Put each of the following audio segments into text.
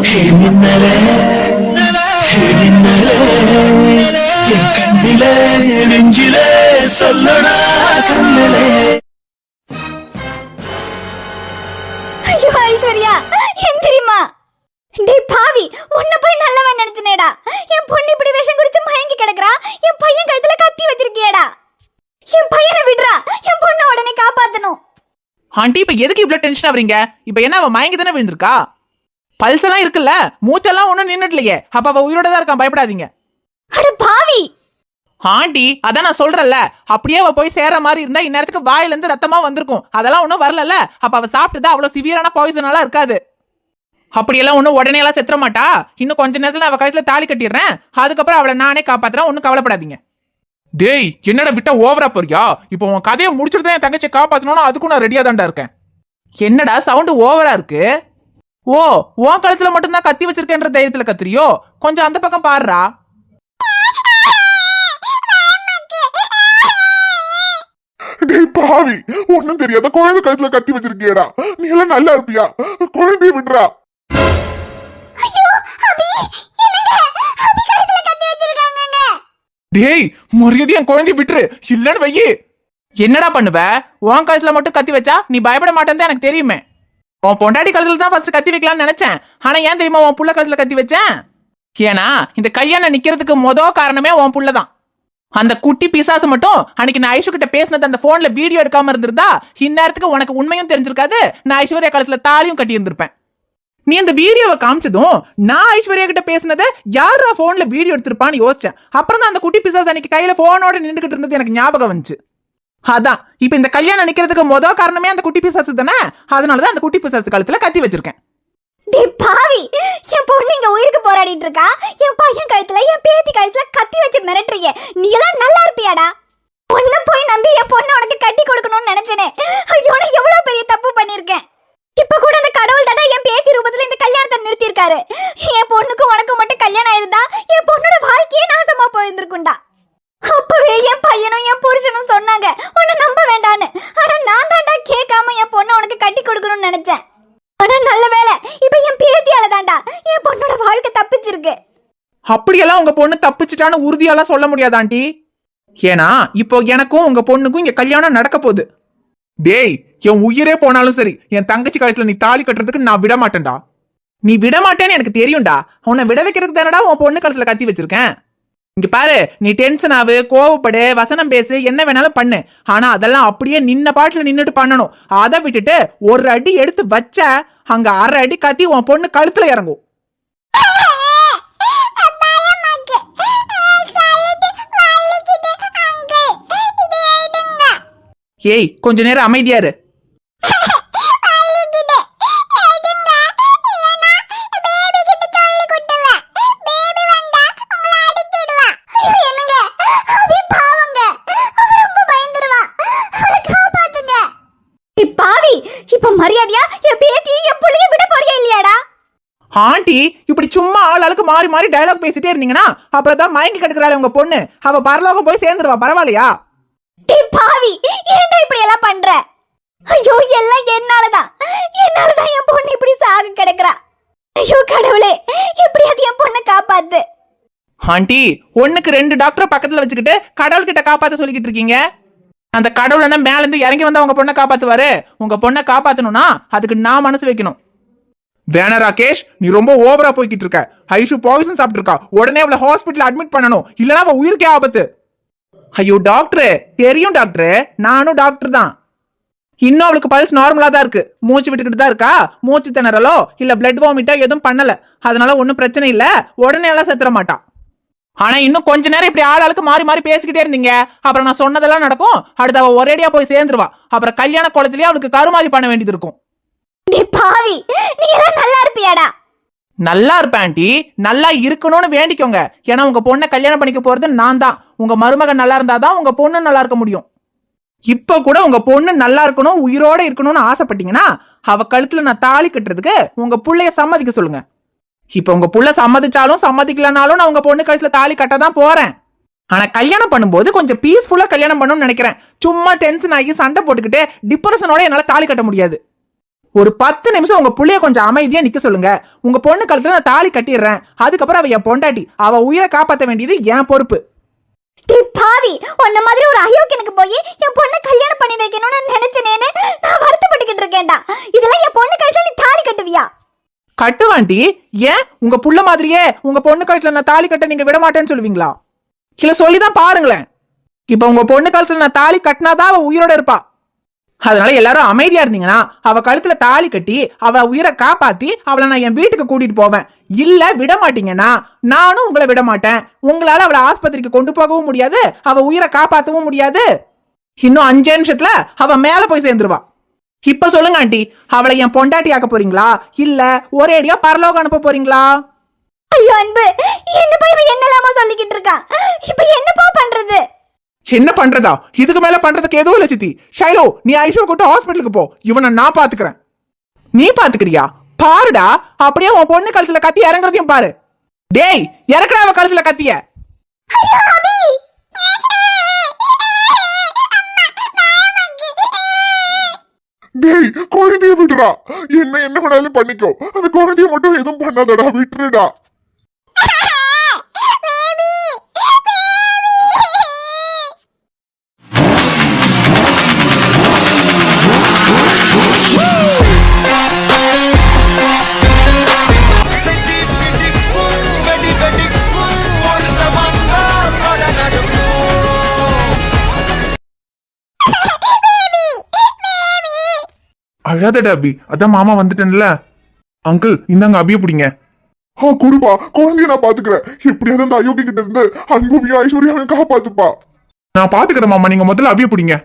மின்னலே மின்னலே என் கண்ணிலே நெஞ்சிலே சொல்லடா கண்ணிலே ஐயோ ஐஸ்வர்யா ஏன் தெரியுமா? டேய் பாவி உன்னை போய் நல்லவன் நினைச்சனேடா. என் பொண்ணு இப்படி விஷம் குடிச்சு மயங்கி கிடக்குறா. என் பையன் கழுத்துல கத்தி வச்சிருக்கியேடா. என் பையனை விடுறா. என் பொண்ணை உடனே காப்பாத்தணும். ஆண்டி இப்ப எதுக்கு இவ்வளவு டென்ஷன் ஆவறீங்க இப்ப என்ன அவ மயங்கி தானே விழுந்திருக்கா? பல்ஸ் எல்லாம் இருக்குல்ல? மூச்செல்லாம் ஒண்ணும் நின்னுட்லையே. அப்ப அவ உயிரோட தான் இருக்கான். பயப்படாதீங்க. அட பாவி! ஆண்டி அதான் நான் சொல்றேன்ல. அப்படியே அவ போய் சேர மாதிரி இருந்தா இந்நேரத்துக்கு வாயில இருந்து ரத்தமா வந்திருக்கும். அதெல்லாம் ஒண்ணும் வரலல்ல. அப்ப அவ சாப்பிட்டதா அவ்வளவு சிவியரான பாய்சன் எல்லாம் இருக்காது. அப்படியெல்லாம் ஒண்ணும் உடனே எல்லாம் செத்துற மாட்டா? இன்னும் கொஞ்ச நேரத்துல அவ கழுத்துல தாலி கட்டிடுறேன். அதுக்கப்புறம் அவளை நானே காப்பாத்துறேன். ஒன்னும் கவலைப்படாதீங்க. டேய் என்னடா விட்டா ஓவரா போறியா? இப்போ உன் கதையை முடிச்சுட்டு தான் என் தங்கச்சியை காப்பாத்தணும்னா அதுக்கும் நான் ரெடியா தான்டா இருக்கேன். என்னடா சவுண்ட் ஓவரா இருக்கு? ஓ உன் கழுத்துல மட்டும்தான் கத்தி வச்சிருக்கேன்ற தைரியத்துல கத்துறியோ? கொஞ்சம் அந்த பக்கம் பாருடா. டேய் பாவி ஒண்ணும் தெரியாத குழந்தை கழுத்துல கத்தி வச்சிருக்கியடா. நீ எல்லாம் நல்லா இருப்பியா? குழந்தைய விடுறா. டேய் மரியாதை என் குழந்தைய விட்டுரு. இல்லன்னு வையே. என்னடா பண்ணுவ? உன் கழுத்துல மட்டும் கத்தி வச்சா நீ பயப்பட மாட்டேன்னு தான் எனக்கு தெரியுமே. உன் பொண்டாட்டி கழுத்துல தான் ஃபர்ஸ்ட் கத்தி வைக்கலாம்னு நினைச்சேன். ஆனா ஏன் தெரியுமா உன் புள்ள கழுத்துல கத்தி வச்சேன் ஏன்னா இந்த கல்யாணம் நிக்கிறதுக்கு மொத காரணமே உன் புள்ள தான். அந்த குட்டி பிசாசு மட்டும் அன்னைக்கு நான் ஐஷு கிட்ட பேசினது அந்த போன்ல வீடியோ எடுக்காம இருந்திருந்தா இந்நேரத்துக்கு உனக்கு உண்மையும் தெரிஞ்சிருக்காது நான் ஐஸ்வர்யா கழுத்துல தாலியும் கட்டி இருந்திருப்பேன் நீ அந்த வீடியோவை காமிச்சதும் நான் ஐஸ்வர்யா கிட்ட பேசினதை யாரா போன்ல வீடியோ எடுத்திருப்பான்னு யோசிச்சேன். அப்புறம் தான் அந்த குட்டி பிசாஸ் அன்னைக்கு கையில போனோட நின்றுகிட்டு இருந்தது எனக்கு ஞாபகம் வந்துச்சு. அதான். இப்ப இந்த கல்யாணம் நிக்கிறதுக்கு முத காரணமே அந்த குட்டி பிசாசு தானே? அதனாலதான் அந்த குட்டி பிசாசு கழுத்துல கத்தி வச்சிருக்கேன். டே பாவி! என் பொண்ணு இங்க உயிருக்கு போராடிட்டு இருக்கா? என் பையன் கழுத்துல என் பேத்தி கழுத்துல கத்தி வச்சு மிரட்டுறீங்க நீ எல்லாம் நல்லா இருப்பியாடா? பொண்ணை போய் நம்பி என் பொண்ணை உனக்கு கட்டி கொடுக்கணும்னு நினைச்சேனே. ஐயோ நான் எவ்வளவு பெரிய தப்பு பண்ணிருக்கேன் இப்ப கூட அந்த கடவுள் தானே என் பேத்தி ரூபத்துல இந்த கல்யாணத்தை நிறுத்தியிருக்காரு. என் பொண்ணுக்கு உனக்கு மட்டும் கல்யாணம் ஆயிருந்தா என் பொண்ணோட வாழ்க்கையே நாசமா போயிருந்திருக்கும்டா. அப்பவே என் பையனும் என் புருஷனும் சொன்னாங்க உன்னை நம்ப வேண்டான்னு ஆனா நான் தான்டா கேட்காம என் பொண்ணை உனக்கு கட்டி கொடுக்கணும்னு நினைச்சேன் ஆனா நல்ல வேளை இப்ப என் பேத்தியால தான்டா என் பொண்ணோட வாழ்க்கை தப்பிச்சிருக்கு இதெல்லாம் உங்க பொண்ணு தப்பிச்சிட்டான்னு உறுதியெல்லாம் சொல்ல முடியாது ஆண்டி. ஏன்னா இப்போ எனக்கும் உங்க பொண்ணுக்கும் இங்க கல்யாணம் நடக்க போகுது. டேய் என் உயிரே போனாலும் சரி என் தங்கச்சி கழுத்துல நீ தாலி கட்டுறதுக்கு நான் விட மாட்டேன்டா. நீ விட மாட்டேன்னு எனக்கு தெரியும்டா. உன்னை விட வைக்கிறதுக்கு தானடா உன் பொண்ணு கழுத்துல கத்தி வச்சிருக்கேன். இங்க பாரு நீ டென்ஷன் ஆகு கோவப்படு வசனம் பேசு என்ன வேணாலும் பண்ணு. ஆனா அதெல்லாம் அப்படியே நின்ன பாட்டுல நின்னுட்டு பண்ணணும். அதை விட்டுட்டு ஒரு அடி எடுத்து வச்ச அங்க அரை அடி கத்தி உன் பொண்ணு கழுத்துல இறங்கும். ஏய் கொஞ்ச நேரம் அமைதியா இரு. பாவி இப்ப மரியாதையா? என் பேத்தி என் புள்ளைய விட போறியா இல்லையாடா? ஆண்டி இப்படி சும்மா ஆள் ஆளுக்கு மாறி மாறி டயலாக் பேசிட்டே இருந்தீங்கன்னா அப்புறம் தான் மயங்கி கிடக்குறாள் உங்க பொண்ணு. அவ பரலோகம் போய் சேர்ந்துருவா பரவாயில்லையா? இப்படி எல்லாம் பண்ற? ஐயோ எல்லாம் என்னாலதான். என்னாலதான் என் பொண்ணு இப்படி சாக கிடக்குறா. ஐயோ கடவுளே எப்படியாவது என் பொண்ணை காப்பாத்து. ஆண்டி ஒண்ணுக்கு ரெண்டு டாக்டர் பக்கத்துல வச்சுக்கிட்டு கடவுள் கிட்ட காப்பாத்த சொல்லிக்கிட்டு இருக்கீங்க? அந்த கடவுள் என்ன மேல இருந்து இறங்கி வந்தா உங்க பொண்ணை காப்பாத்துவாரு? உங்க பொண்ணை காப்பாத்தணும்னா அதுக்கு நான் மனசு வைக்கணும். வேணா ராகேஷ் நீ ரொம்ப ஓவரா போய்கிட்டு இருக்க. ஐஷு பாய்சன் சாப்பிட்டு இருக்கா உடனே அவளை ஹாஸ்பிட்டல் அட்மிட் பண்ணணும். இல்லனா அவ உயிருக்கே ஆபத்து. ஐயோ டாக்டர் தெரியும் டாக்டர் நானும் டாக்டர் தான். இன்னும் அவளுக்கு பல்ஸ் நார்மலா தான் இருக்கு. மூச்சு விட்டுக்கிட்டு தான் இருக்கா? மூச்சு திணறலோ? இல்ல பிளட் வாமிட்டோ எதுவும் பண்ணல. அதனால ஒன்றும் பிரச்சனை இல்ல. உடனே எல்லாம் செத்துற மாட்டா. ஆனா இன்னும் கொஞ்ச நேரம் இப்படி ஆள் ஆளுக்கு மாறி மாறி பேசிக்கிட்டே இருந்தீங்க. அப்புறம் நான் சொன்னதெல்லாம் நடக்கும். அடுத்து அவ ஒரேடியா போய் சேர்ந்துருவா. அப்புறம் கல்யாண குளத்திலேயே அவளுக்கு கருமாதி பண்ண வேண்டியது இருக்கும். பாவி. நீ எல்லாம் நல்லா இருப்பியாடா? நல்லா இருப்பேன் ஆண்டி. நல்லா இருக்கணும்னு வேண்டிக்கோங்க. ஏன்னா உங்க பொண்ணை கல்யாணம் பண்ணிக்க போறது நான் தான். உங்க மருமகன் நல்லா இருந்தாதான் உங்க பொண்ணு நல்லா இருக்க முடியும். இப்ப கூட உங்க பொண்ணு நல்லா இருக்கணும் உயிரோட இருக்கணும்னு ஆசைப்பட்டீங்கன்னா அவ கழுத்துல நான் தாலி கட்டுறதுக்கு உங்க புள்ளைய சம்மதிக்க சொல்லுங்க. இப்ப உங்க புள்ள சம்மதிச்சாலும் சம்மதிக்கலனாலும் நான் உங்க பொண்ணு கழுத்துல தாலி கட்ட தான் போறேன். ஆனா கல்யாணம் பண்ணும்போது கொஞ்சம் பீஸ்ஃபுல்லா கல்யாணம் பண்ணணும்னு நினைக்கிறேன். சும்மா டென்ஷன் ஆகி சண்டை போட்டுக்கிட்டு டிப்ரெஷனோட என்னால தாலி கட்ட முடியாது. ஒரு பத்து நிமிஷம் உங்க புள்ளைய கொஞ்சம் அமைதியா நிக்க சொல்லுங்க. உங்க பொண்ணு கழுத்துல நான் தாலி கட்டிடுறேன். அதுக்கப்புறம் அவ என் பொண்டாட்டி அவ உயிரை காப்பாற்ற வேண்டியது என் பொறுப்பு. டேய் பாவி உன்ன மாதிரி ஒரு அயோக்கியனுக்கு போய் என் பொண்ணை கல்யாணம் பண்ணி வைக்கணும்னு நினைச்சனேன்னு நான் வருத்தப்பட்டுக்கிட்டு இருக்கேன்டா. இதெல்லாம் என் பொண்ணு கழுத்துல நீ தாலி கட்டுவியா? கட்டுவாண்டி. ஏன்? உங்க புள்ள மாதிரியே உங்க பொண்ணு கழுத்துல நான் தாலி கட்ட நீங்க விட மாட்டேன்னு சொல்லுவீங்களா? இல்ல சொல்லிதான் பாருங்களேன். இப்ப உங்க பொண்ணு கழுத்துல நான் தாலி கட்டினாதான் அவ உயிரோட இருப்பா. அதனால எல்லாரும் அமைதியா இருந்தீங்கன்னா அவ கழுத்துல தாலி கட்டி அவ உயிரை காப்பாத்தி அவளை நான் என் வீட்டுக்கு கூட்டிட்டு போவேன். இல்ல விட மாட்டீங்கன்னா நானும் உங்களை விட மாட்டேன் உங்களால அவளை ஆஸ்பத்திரிக்கு கொண்டு போகவும் முடியாது. அவ உயிரை காப்பாத்தவும் முடியாது. இன்னும் அஞ்சு நிமிஷத்துல அவ மேல போய் சேர்ந்துருவா. இப்ப சொல்லுங்க ஆண்டி. அவளை என் பொண்டாட்டி ஆக்க போறீங்களா? இல்ல ஒரேடியா பரலோகம் அனுப்ப போறீங்களா? ஐயோ அன்பு. என்ன போய் என்னலாமா சொல்லிக்கிட்டு இருக்கான் இப்ப என்னப்பா பண்றது? என்ன பண்றதா? இதுக்கு மேல பண்றதுக்கு எதுவும் இல்ல சித்தி. ஷைலோ நீ ஐஷோ கூட்டு ஹாஸ்பிட்டலுக்கு போ. இவனை நான் பாத்துக்கிறேன். நீ பாத்துக்கிறியா? பாருடா அப்படியே உன் பொண்ணு கழுத்துல கத்தி இறங்குறதையும் பாரு. டேய் இறக்குடா அவ கழுத்துல கத்திய. டேய் குழந்தைய விடுறா. என்ன என்ன பண்ணாலும் பண்ணிக்கோ. அந்த குழந்தைய மட்டும் எதுவும் பண்ணாதடா விட்டுருடா. அழாதடா அபி. அதான் மாமா வந்துட்டேன்ல. அங்கிள் இந்தாங்க அபிய பிடிங்க. ஆ குடுப்பா குழந்தைய நான் பாத்துக்கிறேன். எப்படியாவது அந்த அயோக்கிய கிட்ட இருந்து அன்புவியா ஐஸ்வர்யாவையும் காப்பாத்துப்பா. நான் பாத்துக்கிறேன் மாமா நீங்க முதல்ல அபிய பிடிங்க.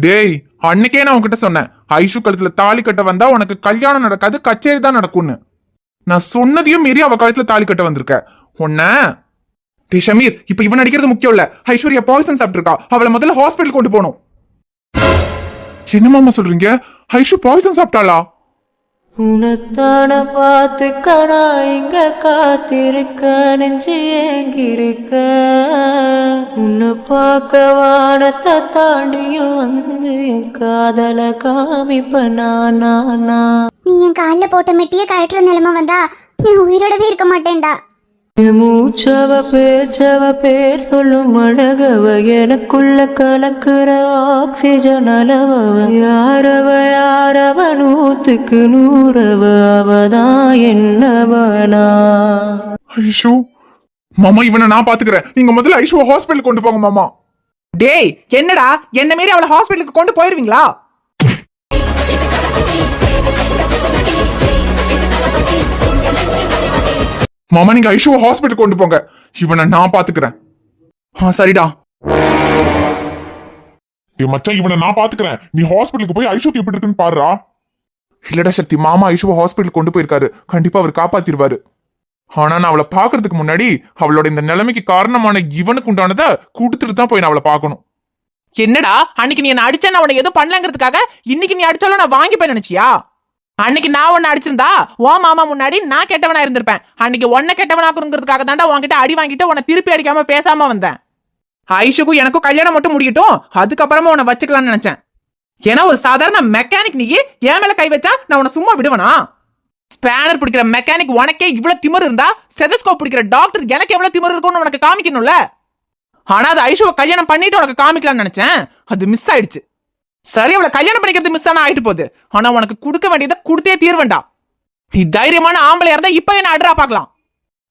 டேய் அன்னைக்கே நான் உன்கிட்ட சொன்னேன். ஐஷு கழுத்துல தாலி கட்ட வந்தா உனக்கு கல்யாணம் நடக்காது கச்சேரி தான் நடக்கும்னு. நான் சொன்னதையும் மீறி அவ கழுத்துல தாலி கட்ட வந்திருக்க. உன்ன? டேய் ஷமீர் இப்ப இவன் அடிக்கிறது முக்கியம் இல்ல. ஐஸ்வர்யா பாய்சன் சாப்பிட்டுருக்கா. அவளை முதல்ல ஹாஸ்பிட்டல் கொண்டு போகணும். என்ன மாமா சொல்றீங்க? ஐஷு பாய்சன் சாப்பிட்டாளா? உனத்தான பார்த்துக்க இங்க காத்திருக்க நெஞ்சு ஏங்கிருக்க உன்னை பார்க்க வானத்தை தாண்டியும் வந்து என் காதல காமிப்ப நானா நீ என் காலில் போட்ட மெட்டிய கழட்டுற நிலைமை வந்தா நீ உயிரோடவே இருக்க மாட்டேன்டா. மூச்சவ பேச்சவ பேர் சொல்லும் அழகவ எனக்குள்ள கலக்குற ஆக்சிஜன் அளவவ. யாரவ யாரவ நூத்துக்கு நூறவ அவதான் என்னவனா ஐஷு மாமா இவனை நான் பாத்துக்கிறேன். நீங்க முதல்ல ஐஷுவை ஹாஸ்பிட்டல் கொண்டு போங்க மாமா. டேய் என்னடா? என்ன மீறி அவளை ஹாஸ்பிட்டலுக்கு கொண்டு போயிருவீங்களா? மாமா நீங்க ஐஷுவை ஹாஸ்பிட்டல் கொண்டு போங்க. இவனை நான் பாத்துக்கிறேன் ஆ சரிடா. டேய் மச்சான் இவனை நான் பாத்துக்கிறேன் நீ ஹாஸ்பிட்டலுக்கு போய் ஐஷுக்கு எப்படி இருக்குன்னு பாருடா. இல்லடா சக்தி மாமா ஐஷுவை ஹாஸ்பிட்டல் கொண்டு போயிருக்காரு. கண்டிப்பா அவர் காப்பாத்திருவாரு ஆனா நான் அவளை பாக்குறதுக்கு முன்னாடி அவளோட இந்த நிலைமைக்கு காரணமான இவனுக்கு உண்டானதை கொடுத்துட்டு தான் போய் நான் அவளை பார்க்கணும். என்னடா? அன்னைக்கு நீ என்ன அடிச்சா நான் அவனை எதுவும் பண்ணலங்கிறதுக்காக இன்னைக்கு நீ அடிச்சாலும் நான் வாங்கிப்பேன் நினைச்சியா? அன்னைக்கு நான் ஒன்னு அடிச்சிருந்தா ஓ மாமா முன்னாடி நான் கெட்டவனா இருந்திருப்பேன். அன்னைக்கு உன்னை கெட்டவனாக்குறதுக்காக தாண்டா உன்கிட்ட அடி வாங்கிட்டு உன்னை திருப்பி அடிக்காம பேசாம வந்தேன். ஐஷுக்கும் எனக்கும் கல்யாணம் மட்டும் முடிக்கட்டும். அதுக்கப்புறமா உன்னை வச்சுக்கலாம்னு நினைச்சேன். ஏன்னா ஒரு சாதாரண மெக்கானிக் நீ என் மேல கை வச்சா நான் உன்னை சும்மா விடுவேனா? ஸ்பேனர் பிடிக்கிற மெக்கானிக் உனக்கே இவ்வளவு திமிர் இருந்தா ஸ்டெதஸ்கோப் பிடிக்கிற டாக்டர் எனக்கு எவ்வளவு திமிர் இருக்கும்னு உனக்கு காமிக்கணும்ல? ஆனா அது ஐஷுவை கல்யாணம் பண்ணிட்டு உனக்கு காமிக்கலாம்னு நினைச்சேன். அது மிஸ் ஆயிடுச்சு. சரி அவளை கல்யாணம் பண்ணிக்கிறது மிஸ் ஆனா ஆயிட்டு போகுது. ஆனா உனக்கு கொடுக்க வேண்டியதை கொடுத்தே தீர்வேண்டா. நீ தைரியமான ஆம்பளையா இருந்தா இப்ப என்ன அட்ரா பார்க்கலாம்.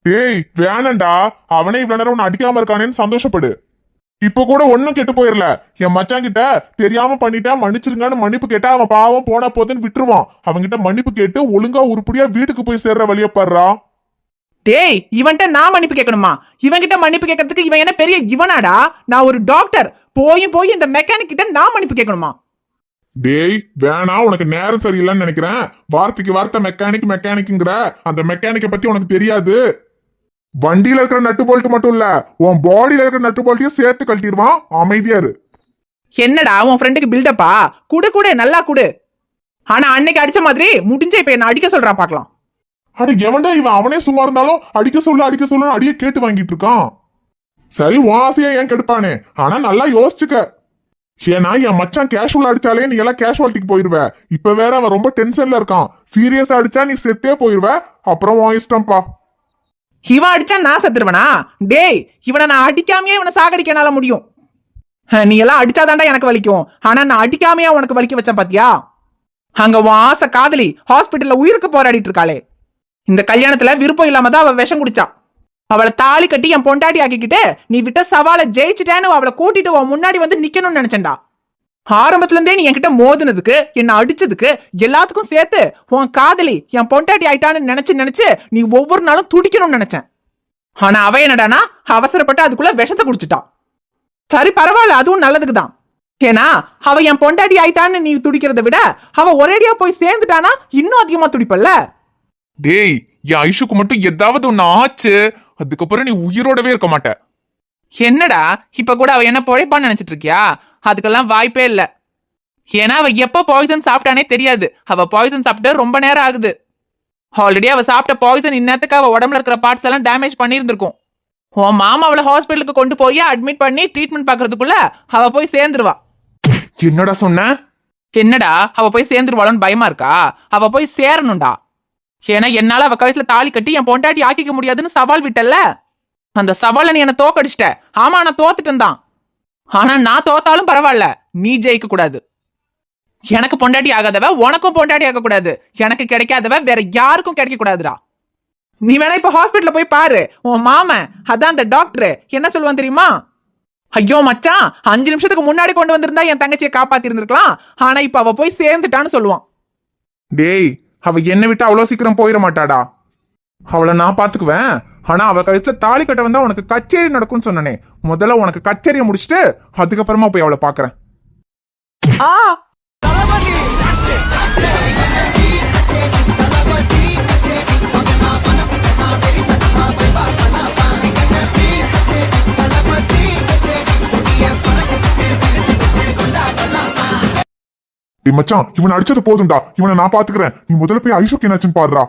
டேய் வேணாம்டா அவனே இவ்வளவு நேரம் உன்னை அடிக்காம இருக்கானேன்னு சந்தோஷப்படு. இப்ப கூட ஒண்ணும் கெட்டு போயிரல. என் மச்சான் கிட்ட தெரியாம பண்ணிட்டா மன்னிச்சிருங்கன்னு மன்னிப்பு கேட்டா அவன் பாவம் போனா போதுன்னு விட்டுருவான். அவன்கிட்ட மன்னிப்பு கேட்டு ஒழுங்கா உருப்படியா வீட்டுக்கு போய் சேர்ற வழிய பாடுறா டேய் இவன்ட்ட நான் மன்னிப்பு கேட்கணுமா? இவன்கிட்ட மன்னிப்பு கேட்கறதுக்கு இவன் என்ன பெரிய இவனாடா? நான் ஒரு டாக்டர் போயும் போய் இந்த மெக்கானிக் கிட்ட நான் மன்னிப்பு கேட்கணுமா? டேய் வேணா உனக்கு நேரம் சரியில்லைன்னு நினைக்கிறேன். வார்த்தைக்கு வார்த்தை மெக்கானிக் மெக்கானிக்ங்கிற அந்த மெக்கானிக்கை பத்தி உனக்கு தெரியாது. வண்டியில இருக்கிற நட்டு போல்ட் மட்டும் இல்ல உன் பாடியில இருக்கிற நட்டு போல்ட்டையும் சேர்த்து கழட்டிடுவான். அமைதியா இரு. என்னடா உன் ஃப்ரெண்டுக்கு பில்டப்பா குடு குடு நல்லா குடு. ஆனா அன்னைக்கு அடிச்ச மாதிரி முடிஞ்ச இப்ப என்ன அடிக்க சொல்றா பார்க்கலாம் அட எவன்டா இவன்? அவனே சும்மா இருந்தாலும் அடிக்க சொல்ல அடிக்க சொல்ல அடியே கேட்டு வாங்கிட்டு இருக்கான். சரி உன் ஆசையா ஏன் கெடுப்பானே? ஆனா நல்லா யோசிச்சுக்க. ஏன்னா என் மச்சான் கேஷுவல் அடிச்சாலே நீ எல்லாம் கேஷுவாலிட்டிக்கு போயிருவ. இப்ப வேற அவன் ரொம்ப டென்ஷன்ல இருக்கான். சீரியஸா அடிச்சா நீ செத்தே போயிருவ. அப்புறம் உன் இஷ்டம்ப்பா. இவன் அடிச்சா நான் செத்துருவனா? டேய் இவனை நான் அடிக்காமையே இவனை சாகடிக்க முடியும். நீ எல்லாம் அடிச்சாதாண்டா எனக்கு வலிக்கும். ஆனா நான் அடிக்காமையா உனக்கு வலிக்க வச்சேன் பாத்தியா? அங்க உன் ஆசை காதலி ஹாஸ்பிட்டல்ல உயிருக்கு போராடிட்டு இருக்காளே. இந்த கல்யாணத்துல விருப்பம் இல்லாம தான் அவ விஷம் குடிச்சா. அவளை தாலி கட்டி என் பொண்டாட்டி ஆக்கிக்கிட்டு நீ விட்ட சவாலை ஜெயிச்சிட்டேன்னு அவளை கூட்டிட்டு உன் முன்னாடி வந்து நிக்கணும்னு நினைச்சேன்டா. ஆரம்பத்துல இருந்தே நீ என்கிட்ட மோதுனதுக்கு என்ன அடிச்சதுக்கு எல்லாத்துக்கும் சேர்த்து உன் காதலி என் பொண்டாட்டி ஆயிட்டான்னு நினைச்சு நினைச்சு நீ ஒவ்வொரு நாளும் துடிக்கணும்னு நினைச்சேன். ஆனா அவ என்னடானா அவசரப்பட்டு அதுக்குள்ள விஷத்தை குடிச்சிட்டா. சரி பரவாயில்ல அதுவும் நல்லதுக்கு தான் ஏன்னா அவ என் பொண்டாட்டி ஆயிட்டான்னு நீ துடிக்கிறத விட அவ ஒரேடியா போய் சேர்ந்துட்டானா இன்னும் அதிகமா துடிப்பல்ல? டேய் என் ஐஷுக்கு மட்டும் ஏதாவது ஒண்ணு ஆச்சு? அதுக்கப்புறம் நீ உயிரோடவே இருக்க மாட்ட. என்னடா? இப்ப கூட அவ என்ன பொழைப்பான்னு நினைச்சிட்டு இருக்கியா அதுக்கெல்லாம் வாய்ப்பே இல்ல. ஏன்னா அவ எப்ப பாய்சன் சாப்பிட்டானே தெரியாது. அவ பாய்சன் சாப்பிட்டு ரொம்ப நேரம் ஆகுது. ஆல்ரெடி அவ சாப்பிட்ட பாய்சன் இந்நேரத்துக்கு அவ உடம்புல இருக்கிற பார்ட்ஸ் எல்லாம் டேமேஜ் பண்ணியிருந்திருக்கும். உன் மாமா அவளை ஹாஸ்பிட்டலுக்கு கொண்டு போய் அட்மிட் பண்ணி ட்ரீட்மெண்ட் பாக்குறதுக்குள்ள அவ போய் சேர்ந்துருவா. என்னடா சொன்ன? என்னடா? அவ போய் சேர்ந்துருவாளோன்னு பயமா இருக்கா? அவ போய் சேரணும்டா. ஏன்னா என்னால அவ கழுத்துல தாலி கட்டி என் பொண்டாட்டி ஆக்கிக்க முடியாதுன்னு சவால் விட்டல்ல. அந்த சவாலை நீ என்ன தோக்கடிச்சிட்ட. ஆமா நான் தோத்துட்டேன் தான். ஆனா நான் தோத்தாலும் பரவாயில்ல. நீ ஜெயிக்க கூடாது. எனக்கு பொண்டாட்டி ஆகாதவ உனக்கும் பொண்டாட்டி ஆக கூடாது. எனக்கு கிடைக்காதவ வேற யாருக்கும் கிடைக்க கூடாதுடா. நீ வேணா இப்ப ஹாஸ்பிட்டல போய் பாரு. உன் மாமன் அதான் அந்த டாக்டர் என்ன சொல்லுவான் தெரியுமா? ஐயோ மச்சான் அஞ்சு நிமிஷத்துக்கு முன்னாடி கொண்டு வந்திருந்தா என் தங்கச்சியை காப்பாத்தி இருந்திருக்கலாம் ஆனா இப்ப அவ போய் சேர்ந்துட்டான்னு சொல்லுவான். டேய் அவ என்னை விட்டு அவ்வளோ சீக்கிரம் போயிட மாட்டாடா. அவளை நான் பாத்துக்குவேன். ஆனா அவ கழுத்துல தாலி கட்ட வந்தா உனக்கு கச்சேரி நடக்கும்னு சொன்னனே. முதல்ல உனக்கு கச்சேரியை முடிச்சுட்டு அதுக்கப்புறமா போய் அவளை பாக்குறேன். மச்சான் இவன் அடிச்சது போதும்டா. இவனை நான் பாத்துக்கிறேன். நீ முதல்ல போய் ஐஷுக்கு என்னாச்சுன்னு பாடுறா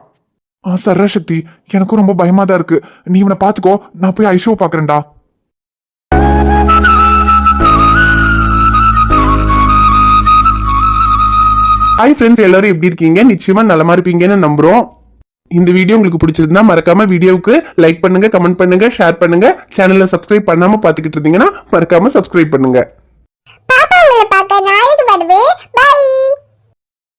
ஆ சர்ரா சக்தி எனக்கும் ரொம்ப பயமா தான் இருக்கு. நீ இவனை பாத்துக்கோ நான் போய் ஐஷோவை பாக்குறேன்டா. ஹாய் ஃப்ரெண்ட்ஸ் எல்லாரும் எப்படி இருக்கீங்க? நிச்சயமா நலமா இருப்பீங்கன்னு நம்புறோம். இந்த வீடியோ உங்களுக்கு பிடிச்சிருந்தா மறக்காம வீடியோவுக்கு லைக் பண்ணுங்க கமெண்ட் பண்ணுங்க ஷேர் பண்ணுங்க. சேனலை சப்ஸ்கிரைப் பண்ணாம பாத்துக்கிட்டு இருந்தீங்கன்னா மறக்காம சப்ஸ்கிரைப் பண்ணுங்க.